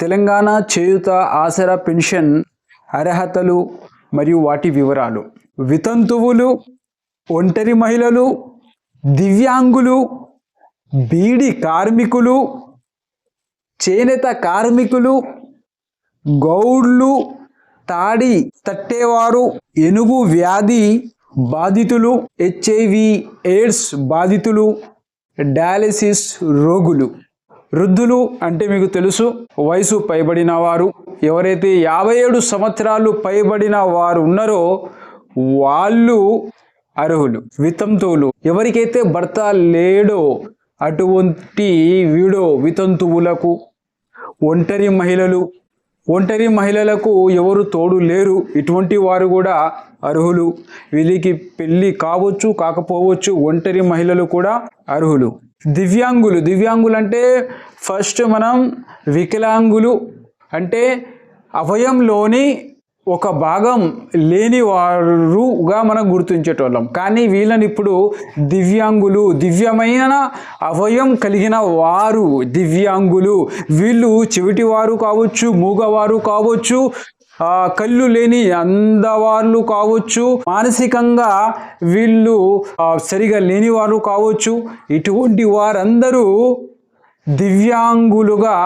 తెలంగాణ చేయుత ఆసరా pension అర్హతలు మరియు వాటి వివరాలు. వితంతువులు ఒంటరి మహిళలు దివ్యాంగులు బీడి కార్మికులు చేనేత కార్మికులు గౌడ్లు తాడి తట్టేవారు ఎనుగు వ్యాధి బాధితులు హెచ్ఐవి ఎయిడ్స్ బాధితులు డయాలసిస్ రోగులు. వృద్ధులు అంటే మీకు తెలుసు వయసు పైబడిన వారు. ఎవరైతే యాభై ఏడు సంవత్సరాలు పైబడిన వారు ఉన్నారో వాళ్ళు అర్హులు వితంతువులు. ఎవరికైతే భర్త లేడో అటువంటి వీడో వితంతువులకు ఒంటరి మహిళలు. ఒంటరి మహిళలకు ఎవరు తోడు లేరు. ఇటువంటి వారు కూడా అర్హులు. వీళ్ళకి పెళ్ళి కావచ్చు కాకపోవచ్చు ఒంటరి మహిళలు కూడా అర్హులు. దివ్యాంగులు. దివ్యాంగులు అంటే ఫస్ట్ మనం వికలాంగులు. అంటే అవయంలోని ఒక భాగం లేని వారుగా మనం గుర్తించేటోళ్ళం. కానీ వీళ్ళని ఇప్పుడు దివ్యాంగులు దివ్యమైన అవయం కలిగిన వారు దివ్యాంగులు. వీళ్ళు చెవిటివారు కావచ్చు మూగవారు కావచ్చు కళ్ళు లేని అందవాళ్ళు కావచ్చు మానసికంగా వీళ్ళు సరిగా లేని వారు కావచ్చు ఇటువంటి వారందరూ దివ్యాంగులుగా